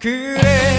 그래.